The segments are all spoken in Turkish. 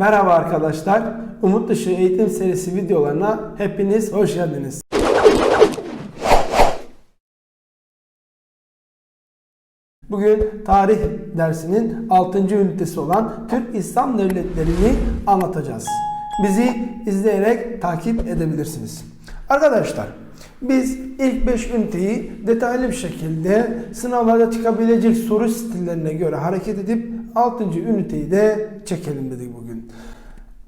Merhaba arkadaşlar. Umut Dışı Eğitim Serisi videolarına hepiniz hoş geldiniz. Bugün tarih dersinin 6. ünitesi olan Türk İslam Devletleri'ni anlatacağız. Bizi izleyerek takip edebilirsiniz. Arkadaşlar biz ilk 5 üniteyi detaylı bir şekilde sınavlarda çıkabilecek soru stillerine göre hareket edip 6. üniteyi de çekelim dedik bugün.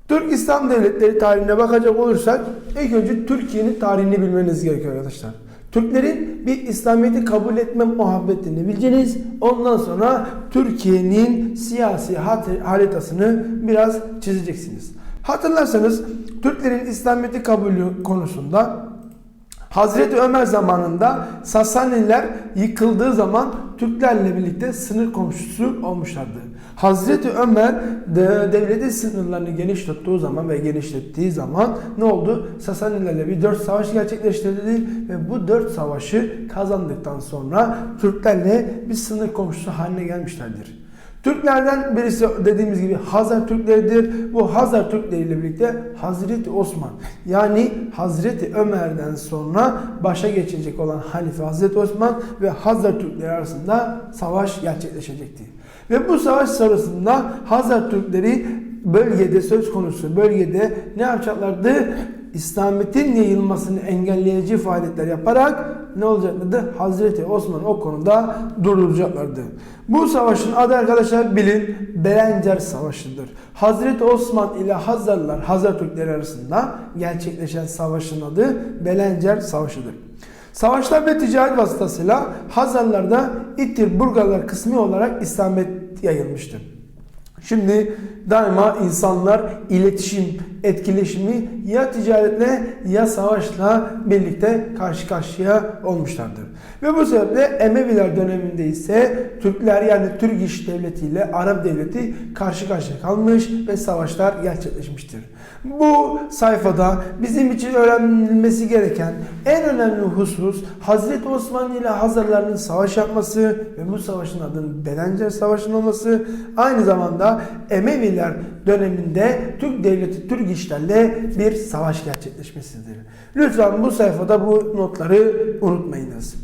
Türk İslam Devletleri tarihine bakacak olursak ilk önce Türkiye'nin tarihini bilmeniz gerekiyor arkadaşlar. Türklerin bir İslamiyet'i kabul etme muhabbetini bileceğiniz. Ondan sonra Türkiye'nin siyasi haritasını biraz çizeceksiniz. Hatırlarsanız Türklerin İslamiyet'i kabulü konusunda Hazreti Ömer zamanında Sasaniler yıkıldığı zaman Türklerle birlikte sınır komşusu olmuşlardı. Hazreti Ömer de devletin sınırlarını geniş tuttuğu zaman ve genişlettiği zaman ne oldu? Sasanilerle bir dört savaş gerçekleştirdi ve bu dört savaşı kazandıktan sonra Türklerle bir sınır komşusu haline gelmişlerdir. Türklerden birisi dediğimiz gibi Hazar Türkleridir. Bu Hazar Türkleri ile birlikte Hazreti Osman yani Hazreti Ömer'den sonra başa geçecek olan Halife Hazreti Osman ve Hazar Türkleri arasında savaş gerçekleşecekti. Ve bu savaş sırasında Hazar Türkleri bölgede söz konusu bölgede ne yapacaklardı? İslamiyet'in yayılmasını engelleyici faaliyetler yaparak ne olacaklardı? Hazreti Osman o konuda durduracaklardı. Bu savaşın adı arkadaşlar bilin Belencer Savaşı'dır. Hazreti Osman ile Hazarlar, Hazar Türkleri arasında gerçekleşen savaşın adı Belencer Savaşı'dır. Savaşlar ve ticaret vasıtasıyla Hazarlarda İttir, Burgalar kısmi olarak İslamiyet yayılmıştır. Şimdi daima insanlar iletişim, etkileşimi ya ticaretle ya savaşla birlikte karşı karşıya olmuşlardır. Ve bu sebeple Emeviler döneminde ise Türkler yani Türk İş Devleti ile Arap Devleti karşı karşıya kalmış ve savaşlar gerçekleşmiştir. Bu sayfada bizim için öğrenilmesi gereken en önemli husus Hazreti Osman ile Hazarların savaş yapması ve bu savaşın adının Belencer Savaşı'nın olması aynı zamanda Emeviler döneminde Türk Devleti Türk işlerle bir savaş gerçekleşmesidir. Lütfen bu sayfada bu notları unutmayınız.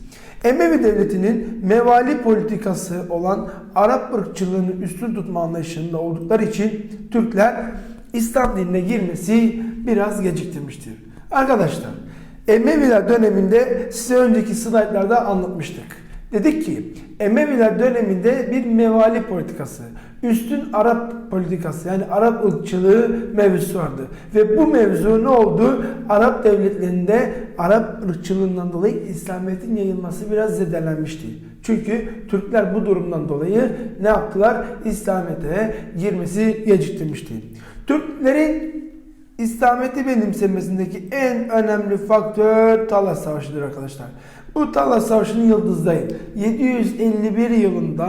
Emevi Devleti'nin mevali politikası olan Arap ırkçılığını üstün tutma anlayışında oldukları için Türkler İslam dinine girmesi biraz geciktirmiştir. Arkadaşlar Emeviler döneminde size önceki slaytlarda anlatmıştık. Dedik ki Emeviler döneminde bir mevali politikası, üstün Arap politikası yani Arap ırkçılığı mevzusu vardı. Ve bu mevzu ne oldu? Arap devletlerinde Arap ırkçılığından dolayı İslamiyet'in yayılması biraz zedelenmişti. Çünkü Türkler bu durumdan dolayı ne yaptılar? İslamiyet'e girmesi geciktirmişti. Türklerin İslamiyet'i benimsemesindeki en önemli faktör Talas Savaşı'dır arkadaşlar. Bu Talas Savaşı'nın yıldızlayın. 751 yılında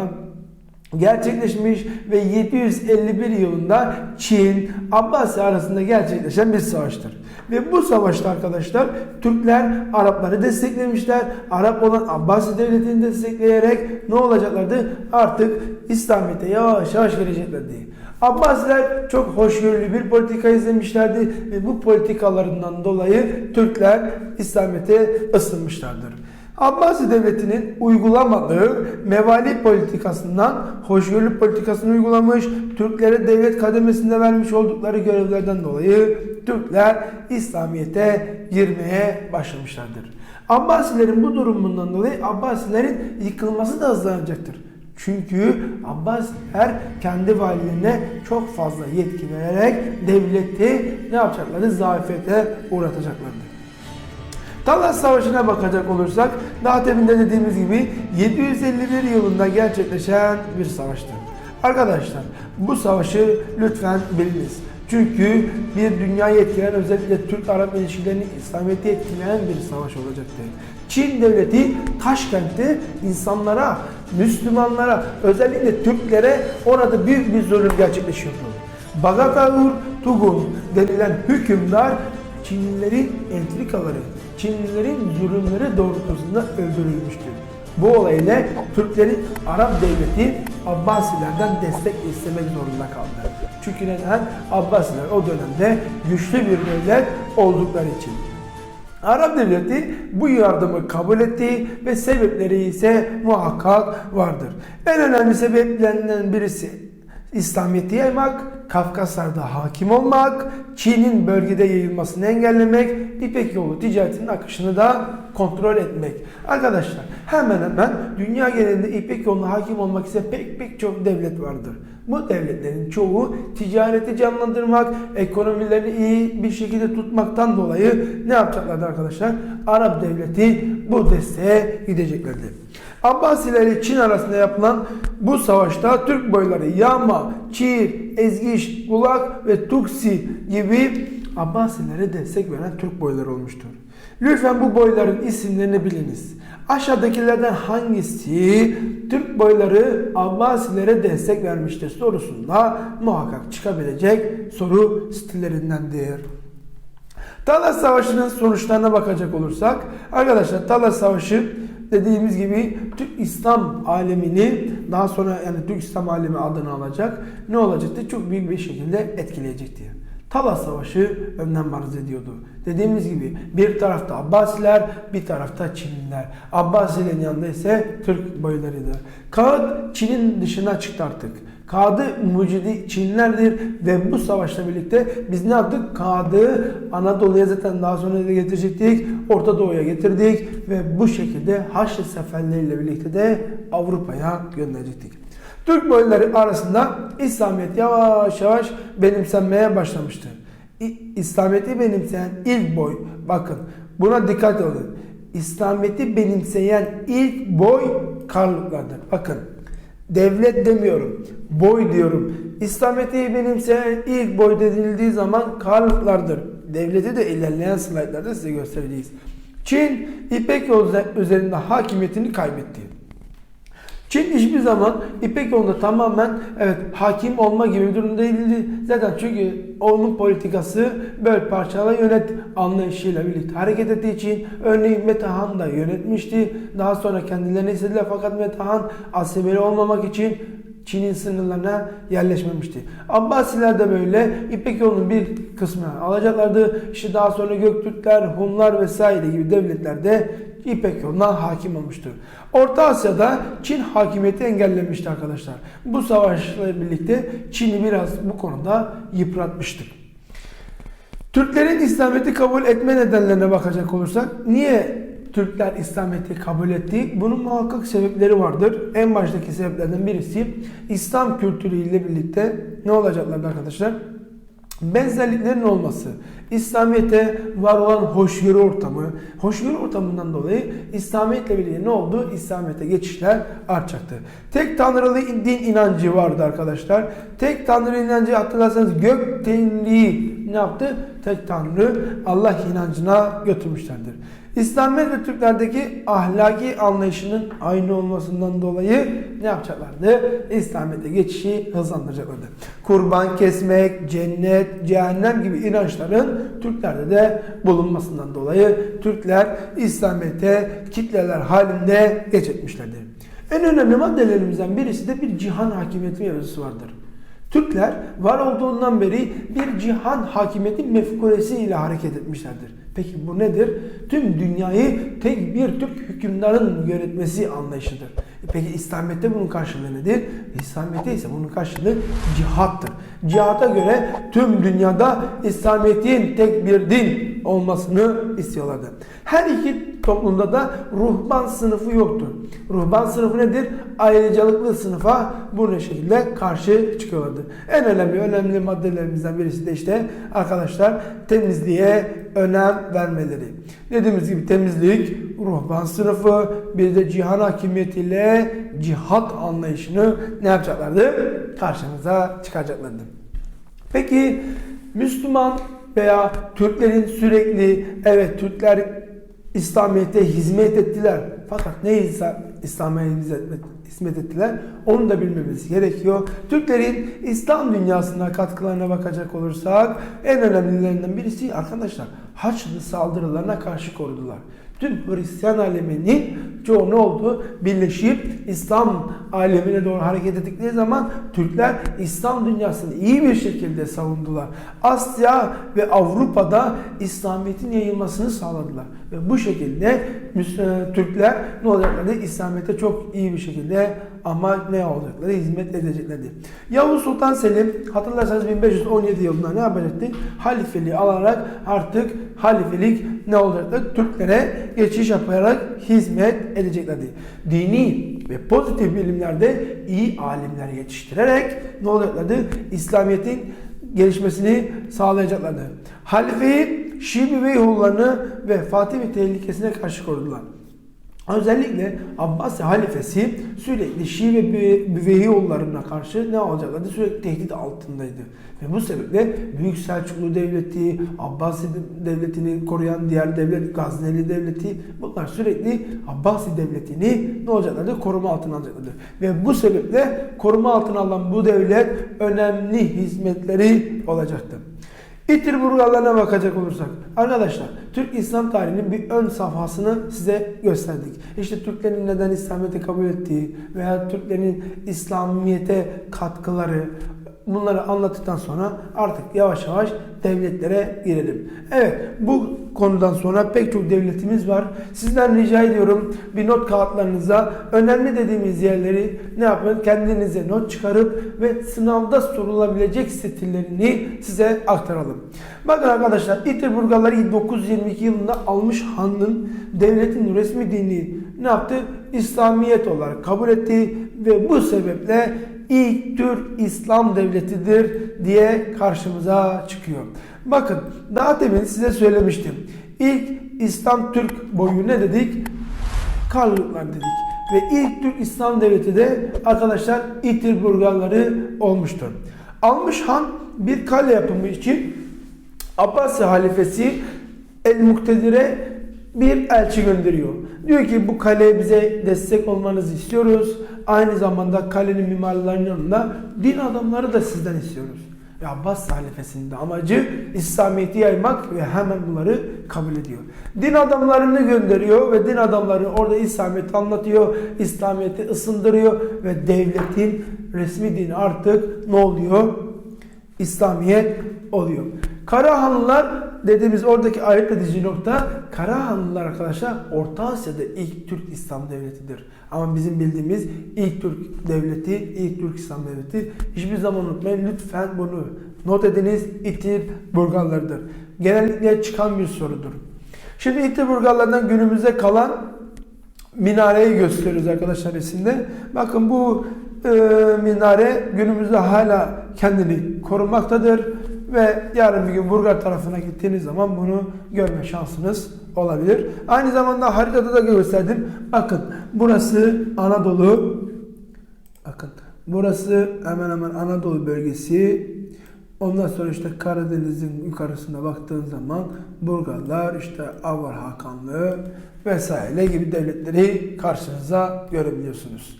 gerçekleşmiş ve 751 yılında Çin, Abbasi arasında gerçekleşen bir savaştır. Ve bu savaşta arkadaşlar Türkler Arapları desteklemişler. Arap olan Abbasi devletini destekleyerek ne olacaklardı? Artık İslamiyet'e yavaş yavaş gireceklerdi. Abbasiler çok hoşgörülü bir politika izlemişlerdi ve bu politikalarından dolayı Türkler İslamiyet'e ısınmışlardır. Abbasi devletinin uygulamadığı mevali politikasından hoşgörülü politikasını uygulamış, Türklere devlet kademesinde vermiş oldukları görevlerden dolayı Türkler İslamiyet'e girmeye başlamışlardır. Abbasilerin bu durumundan dolayı Abbasilerin yıkılması da hızlanacaktır. Çünkü Abbasiler kendi valilerine çok fazla yetki vererek devleti ne yapacaklardı? Zafiyete uğratacaklardı. Talas Savaşı'na bakacak olursak daha teminde dediğimiz gibi 751 yılında gerçekleşen bir savaştır. Arkadaşlar bu savaşı lütfen biliniz. Çünkü bir dünya etkileyen özellikle Türk-Arap ilişkilerini İslamiyet'i etkileyen bir savaş olacaktır. Çin devleti Taşkent'te insanlara, Müslümanlara, özellikle Türklere orada büyük bir zulüm gerçekleşiyordu. Bagataur Tugun denilen hükümdar Çinlilerin entrikaları, Çinlilerin zulümleri doğrultusunda öldürülmüştür. Bu olayla Türklerin Arap devleti Abbasilerden destek istemek zorunda kaldı. Çünkü neden? Abbasiler o dönemde güçlü bir devlet oldukları için. Arap devleti bu yardımı kabul etti ve sebepleri ise muhakkak vardır. En önemli sebeplerinden birisi İslamiyet'i yaymak, Kafkaslar'da hakim olmak, Çin'in bölgede yayılmasını engellemek, İpek yolu ticaretinin akışını da kontrol etmek. Arkadaşlar hemen hemen dünya genelinde İpek yoluna hakim olmak ise pek pek çok devlet vardır. Bu devletlerin çoğu ticareti canlandırmak, ekonomilerini iyi bir şekilde tutmaktan dolayı ne yapacaklardı arkadaşlar? Arap devleti bu desteğe gideceklerdi. Abbasiler ile Çin arasında yapılan bu savaşta Türk boyları Yağma, Çiğir, Ezgiş, Bulak ve Tuksi gibi Abbasilere destek veren Türk boyları olmuştur. Lütfen bu boyların isimlerini biliniz. Aşağıdakilerden hangisi Türk boyları Abbasilere destek vermiştir sorusunda muhakkak çıkabilecek soru stillerindendir. Talas Savaşı'nın sonuçlarına bakacak olursak arkadaşlar Talas Savaşı dediğimiz gibi Türk İslam alemini daha sonra yani Türk İslam alemi adını alacak ne olacaktı? Çok büyük bir şekilde etkileyecekti. Talas Savaşı önden arz ediyordu. Dediğimiz gibi bir tarafta Abbasiler, bir tarafta Çinliler. Abbasilerin yanında ise Türk boylarıydı. Kağıt Çin'in dışına çıktı artık. Kağıdı mucidi Çinlerdir ve bu savaşla birlikte biz ne yaptık? Kağıdı Anadolu'ya zaten daha sonra da getirecektik. Orta Doğu'ya getirdik ve bu şekilde Haçlı seferleriyle birlikte de Avrupa'ya gönderecektik. Türk boyları arasında İslamiyet yavaş yavaş benimsenmeye başlamıştı. İslamiyet'i benimseyen ilk boy, bakın buna dikkat edin. İslamiyet'i benimseyen ilk boy Karluklardır. Bakın devlet demiyorum, boy diyorum. İslamiyet'i benimseyen ilk boy denildiği zaman Karluklardır. Devleti de ilerleyen slaytlarda size göstereceğiz. Çin İpek yolu üzerinde hakimiyetini kaybetti. Çin hiçbir zaman İpek yolunda tamamen evet hakim olma gibi bir durum değildi. Zaten çünkü onun politikası böyle parçala yönet anlayışıyla birlikte hareket ettiği için örneğin Metehan da yönetmişti. Daha sonra kendilerini istediler fakat Metehan asimile olmamak için Çin'in sınırlarına yerleşmemişti. Abbasiler de böyle İpek yolunun bir kısmını alacaklardı. İşte daha sonra Göktürkler, Hunlar vesaire gibi devletler de İpek yoluna hakim olmuştur. Orta Asya'da Çin hakimiyeti engellenmişti arkadaşlar. Bu savaşla birlikte Çin'i biraz bu konuda yıpratmıştık. Türklerin İslamiyet'i kabul etme nedenlerine bakacak olursak niye Türkler İslamiyet'i kabul etti? Bunun muhakkak sebepleri vardır. En baştaki sebeplerden birisi İslam kültürüyle birlikte ne olacaklardı arkadaşlar? Benzerliklerin olması, İslamiyet'e var olan hoşgörü ortamı, hoşgörü ortamından dolayı İslamiyet'le birlikte ne oldu? İslamiyet'e geçişler artacaktı. Tek tanrılı din inancı vardı arkadaşlar. Tek tanrı inancı hatırlarsanız gök tenliği ne yaptı? Tek tanrı Allah inancına götürmüşlerdir. İslamiyet ve Türklerdeki ahlaki anlayışının aynı olmasından dolayı ne yapacaklardı? İslamiyet'e geçişi hızlandıracaklardı. Kurban kesmek, cennet, cehennem gibi inançların Türklerde de bulunmasından dolayı Türkler İslamiyet'e kitleler halinde geç etmişlerdir. En önemli maddelerimizden birisi de bir cihan hakimiyeti mevzusu vardır. Türkler var olduğundan beri bir cihan hakimiyeti mefkuresi ile hareket etmişlerdir. Peki bu nedir? Tüm dünyayı tek bir Türk hükümdarın yönetmesi anlayışıdır. Peki İslamiyet'te bunun karşılığı nedir? İslamiyet'te ise bunun karşılığı cihattır. Cihata göre tüm dünyada İslamiyet'in tek bir din olmasını istiyorlardı. Her iki toplumda da ruhban sınıfı yoktur. Ruhban sınıfı nedir? Ayrıcalıklı sınıfa bu şekilde karşı çıkıyorlardı. En önemli önemli maddelerimizden birisi de işte arkadaşlar temizliğe önem vermeleri. Dediğimiz gibi temizlik, ruhban sınıfı, bir de cihan hakimiyetiyle cihat anlayışını ne yapacaklardı? Karşımıza çıkaracaklardı. Peki Müslüman veya Türklerin sürekli evet Türkler İslamiyet'e hizmet ettiler. Fakat ne İslamiyet'e hizmet ettiler? Onu da bilmemiz gerekiyor. Türklerin İslam dünyasına katkılarına bakacak olursak en önemlilerinden birisi arkadaşlar Haçlı saldırılarına karşı korudular. Tüm Hristiyan aleminin çoğu ne oldu? Birleşip İslam alemine doğru hareket ettikleri zaman Türkler İslam dünyasını iyi bir şekilde savundular. Asya ve Avrupa'da İslamiyet'in yayılmasını sağladılar. Ve bu şekilde e, Türkler ne olacaklardı? İslamiyet'e çok iyi bir şekilde ama ne olacakları? Hizmet edeceklerdi. Yavuz Sultan Selim hatırlarsanız 1517 yılında ne yapacaktı? Halifeliği alarak artık halifelik ne olacaktı? Türklere geçiş yaparak hizmet edeceklerdi. Dini ve pozitif bilimlerde iyi alimler yetiştirerek ne olacaklardı? İslamiyet'in gelişmesini sağlayacaklardı. Halifeyi Şii Beyhoğullarını ve Fatih tehlikesine karşı korudular. Özellikle Abbasi halifesi sürekli Şii ve Büveyioğullarına karşı ne olacaklardı? Sürekli tehdit altındaydı. Ve bu sebeple Büyük Selçuklu Devleti, Abbasi Devleti'ni koruyan diğer devlet, Gazneli Devleti bunlar sürekli Abbasi Devleti'ni ne olacaklardı? Koruma altına alacaklardı. Ve bu sebeple koruma altına alınan bu devlet önemli hizmetleri olacaktı. İtir Burgalarına bakacak olursak arkadaşlar Türk İslam tarihinin bir ön safhasını size gösterdik. İşte Türklerin neden İslamiyet'i kabul ettiği veya Türklerin İslamiyet'e katkıları bunları anlattıktan sonra artık yavaş yavaş devletlere girelim. Evet bu konudan sonra pek çok devletimiz var. Sizden rica ediyorum bir not kağıtlarınıza önemli dediğimiz yerleri ne yapın? Kendinize not çıkarıp ve sınavda sorulabilecek stillerini size aktaralım. Bakın arkadaşlar İtir Burgaları 922 yılında almış Han'ın devletin resmi dini ne yaptı? İslamiyet olarak kabul etti ve bu sebeple ilk Türk İslam devletidir diye karşımıza çıkıyor. Bakın daha demin size söylemiştim. İlk İslam Türk boyu ne dedik? Karluklar dedik. Ve ilk Türk İslam devleti de arkadaşlar İtir Burgaları olmuştur. Almış Han bir kale yapımı için Abbasi halifesi El Muktedir'e bir elçi gönderiyor. Diyor ki bu kaleye bize destek olmanızı istiyoruz. Aynı zamanda kalenin mimarlarının yanında din adamları da sizden istiyoruz. Ve Abbas halifesinin de amacı İslamiyet'i yaymak ve hemen bunları kabul ediyor. Din adamlarını gönderiyor ve din adamları orada İslamiyet'i anlatıyor, İslamiyet'i ısındırıyor ve devletin resmi dini artık ne oluyor? İslamiyet oluyor. Karahanlılar dediğimiz oradaki ayırt edici nokta Karahanlılar arkadaşlar Orta Asya'da ilk Türk İslam devletidir. Ama bizim bildiğimiz ilk Türk devleti, ilk Türk İslam devleti hiçbir zaman unutmayın lütfen bunu not ediniz İtir Burgallarıdır. Genellikle çıkan bir sorudur. Şimdi İtir Burgallarından günümüzde kalan minareyi gösteriyoruz arkadaşlar resimde. Bakın bu e, minare günümüzde hala kendini korumaktadır ve yarın bir gün Burgar tarafına gittiğiniz zaman bunu görme şansınız olabilir. Aynı zamanda haritada da gösterdim. Bakın burası Anadolu. Bakın burası hemen hemen Anadolu bölgesi. Ondan sonra işte Karadeniz'in yukarısına baktığın zaman Burgarlar, işte Avar Hakanlığı vesaire gibi devletleri karşınıza görebiliyorsunuz.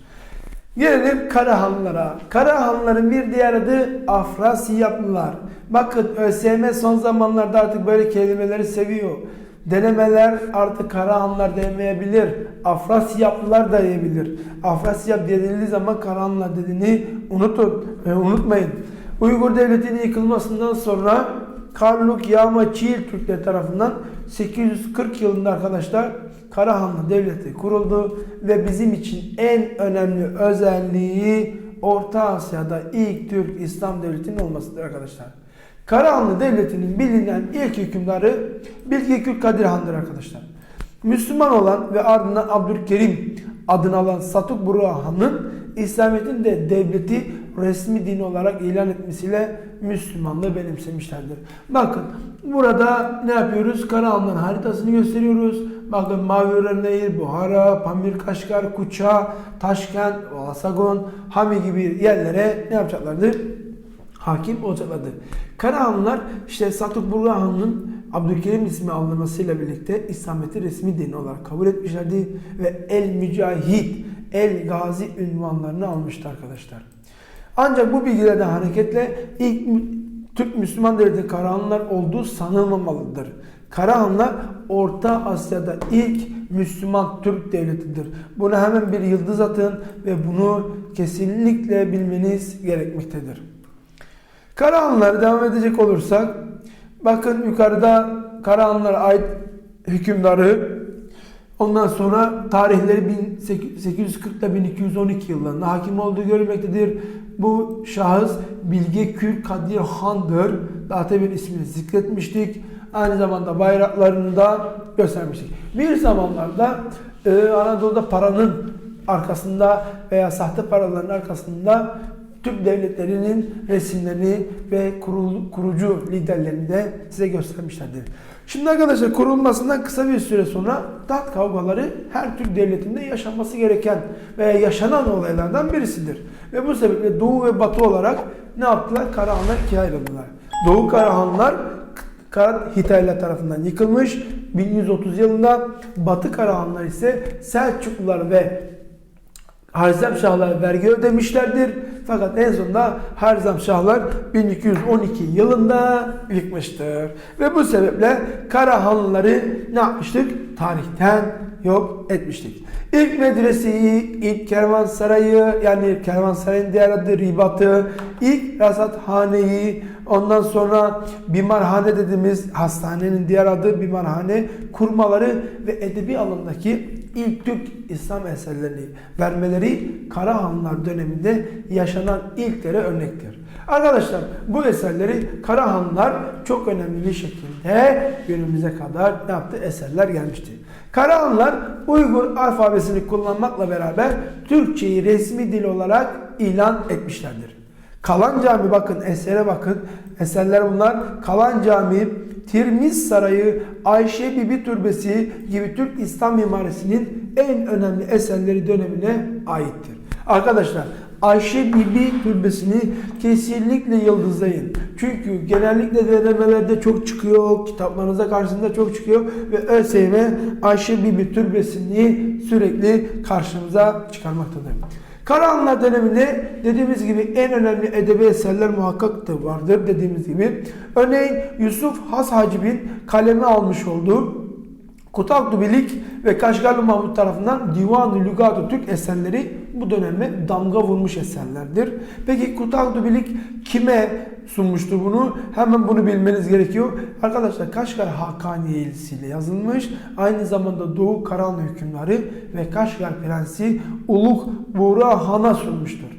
Gelelim Karahanlılara. Karahanlıların bir diğer adı Afrasiyaplılar. Bakın ÖSYM son zamanlarda artık böyle kelimeleri seviyor. Denemeler artık Karahanlılar demeyebilir. Afrasyaplılar da diyebilir. Afrasyap denildiği zaman Karahanlılar dediğini unutun ve unutmayın. Uygur Devleti'nin yıkılmasından sonra Karluk Yağma Çiğil Türkleri tarafından 840 yılında arkadaşlar Karahanlı Devleti kuruldu ve bizim için en önemli özelliği Orta Asya'da ilk Türk İslam Devleti'nin olmasıdır arkadaşlar. Karahanlı Devleti'nin bilinen ilk hükümdarı Bilge Kadir Han'dır arkadaşlar. Müslüman olan ve ardından Abdülkerim adını alan Satuk Burra Han'ın İslamiyet'in de devleti resmi din olarak ilan etmesiyle Müslümanlığı benimsemişlerdir. Bakın burada ne yapıyoruz? Karahanlı'nın haritasını gösteriyoruz. Bakın Mavi Nehir, Buhara, Pamir Kaşgar, Kuça, Taşkent, Valasagon, Hami gibi yerlere ne yapacaklardır? Hakim olacaklardır. Karahanlılar işte Satuk Burga Han'ın Abdülkerim ismi alınmasıyla birlikte İslamiyet'i resmi din olarak kabul etmişlerdi ve El Mücahit, El Gazi ünvanlarını almıştı arkadaşlar. Ancak bu bilgilerden hareketle ilk Türk Müslüman Devleti Karahanlılar olduğu sanılmamalıdır. Karahanlar Orta Asya'da ilk Müslüman Türk devletidir. Buna hemen bir yıldız atın ve bunu kesinlikle bilmeniz gerekmektedir. Karahanlılara devam edecek olursak bakın yukarıda Karahanlılara ait hükümdarı ondan sonra tarihleri 1840 ile 1212 yıllarında hakim olduğu görülmektedir. Bu şahıs Bilge Kül Kadir Han'dır. Daha temin ismini zikretmiştik. Aynı zamanda bayraklarını da göstermiştik. Bir zamanlarda e, Anadolu'da paranın arkasında veya sahte paraların arkasında Türk devletlerinin resimlerini ve kurul, kurucu liderlerini de size göstermişlerdir. Şimdi arkadaşlar kurulmasından kısa bir süre sonra taht kavgaları her Türk devletinde yaşanması gereken veya yaşanan olaylardan birisidir. Ve bu sebeple Doğu ve Batı olarak ne yaptılar? Karahanlar ikiye ayrıldılar. Doğu Karahanlar Kara Hitaylar tarafından yıkılmış 1130 yılında Batı Karahanlar ise Selçuklular ve Harzem Şahlar vergi ödemişlerdir. Fakat en sonunda Harzem Şahlar 1212 yılında yıkmıştır. Ve bu sebeple Karahanlıları ne yapmıştık? Tarihten yok etmiştik. İlk medreseyi, ilk kervansarayı yani kervansarayın diğer adı ribatı, ilk rasathaneyi, ondan sonra bimarhane dediğimiz hastanenin diğer adı bimarhane kurmaları ve edebi alandaki ilk Türk İslam eserlerini vermeleri Karahanlar döneminde yaşanan ilklere örnektir. Arkadaşlar bu eserleri Karahanlar çok önemli bir şekilde günümüze kadar ne yaptı? Eserler gelmişti. Karahanlar Uygur alfabesini kullanmakla beraber Türkçeyi resmi dil olarak ilan etmişlerdir. Kalan Cami bakın esere bakın. Eserler bunlar. Kalan Cami, Tirmiz Sarayı, Ayşe Bibi Türbesi gibi Türk İslam mimarisinin en önemli eserleri dönemine aittir. Arkadaşlar Ayşe Bibi Türbesi'ni kesinlikle yıldızlayın. Çünkü genellikle denemelerde çok çıkıyor, kitaplarınıza karşısında çok çıkıyor ve ÖSYM Ayşe Bibi Türbesi'ni sürekli karşımıza çıkarmaktadır. Karahanlar döneminde dediğimiz gibi en önemli edebi eserler muhakkak da vardır dediğimiz gibi. Örneğin Yusuf Has Hacib'in kaleme almış olduğu Kutaklı Bilik ve Kaşgarlı Mahmut tarafından Divan-ı Lügat-ı Türk eserleri bu döneme damga vurmuş eserlerdir. Peki Kutaklı Bilik kime sunmuştu bunu? Hemen bunu bilmeniz gerekiyor. Arkadaşlar Kaşgar Hakaniyesi ile yazılmış. Aynı zamanda Doğu Karahanlı hükümleri ve Kaşgar Prensi Uluk Buğra Han'a sunmuştur.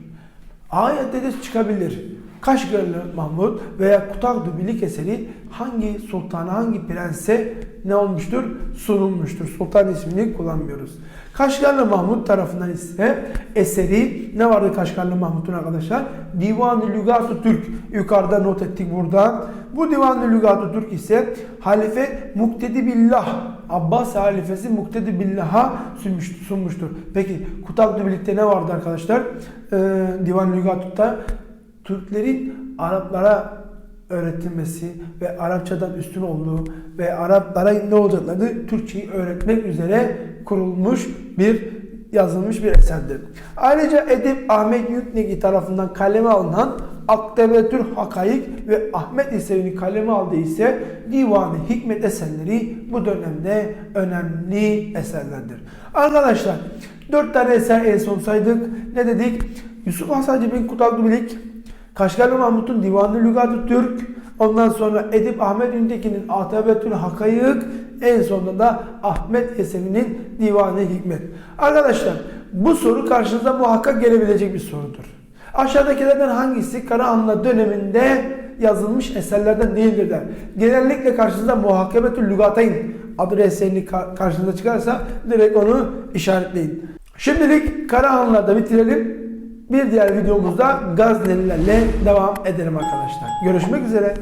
Ayette de çıkabilir. Kaşgarlı Mahmut veya Kutaklı Bilik eseri hangi sultana, hangi prense ne olmuştur? Sunulmuştur. Sultan ismini kullanmıyoruz. Kaşgarlı Mahmut tarafından ise eseri ne vardı Kaşgarlı Mahmut'un arkadaşlar? Divan-ı Lügat-ı Türk. Yukarıda not ettik burada. Bu Divan-ı Lügat-ı Türk ise Halife Muktedi Billah Abbas halifesi Muktedi Billah'a sunmuştur. Peki Kutaklı Bilik'te ne vardı arkadaşlar? Ee, Divan-ı Lügat'ta Türklerin Araplara öğretilmesi ve Arapçadan üstün olduğu ve Araplara ne olacaklarını Türkçeyi öğretmek üzere kurulmuş bir yazılmış bir eserdir. Ayrıca Edip Ahmet Yüknegi tarafından kaleme alınan Akdebetür Hakayık ve Ahmet eserini kaleme aldığı ise Divanı Hikmet eserleri bu dönemde önemli eserlerdir. Arkadaşlar dört tane eser en son saydık. Ne dedik? Yusuf Hasacı bin Kutaklı Bilik, Kaşgarlı Mahmut'un Divanı Lügat-ı Türk, ondan sonra Edip Ahmet Üntekin'in Atabetül Hakayık, en sonunda da Ahmet Yesevi'nin Divanı Hikmet. Arkadaşlar bu soru karşınıza muhakkak gelebilecek bir sorudur. Aşağıdakilerden hangisi Karahanlı döneminde yazılmış eserlerden değildir der. Genellikle karşınıza Muhakkebetül Lügatayn adı eserini karşınıza çıkarsa direkt onu işaretleyin. Şimdilik Karahanlı'da bitirelim. Bir diğer videomuzda Gaznelilerle devam edelim arkadaşlar. Görüşmek üzere.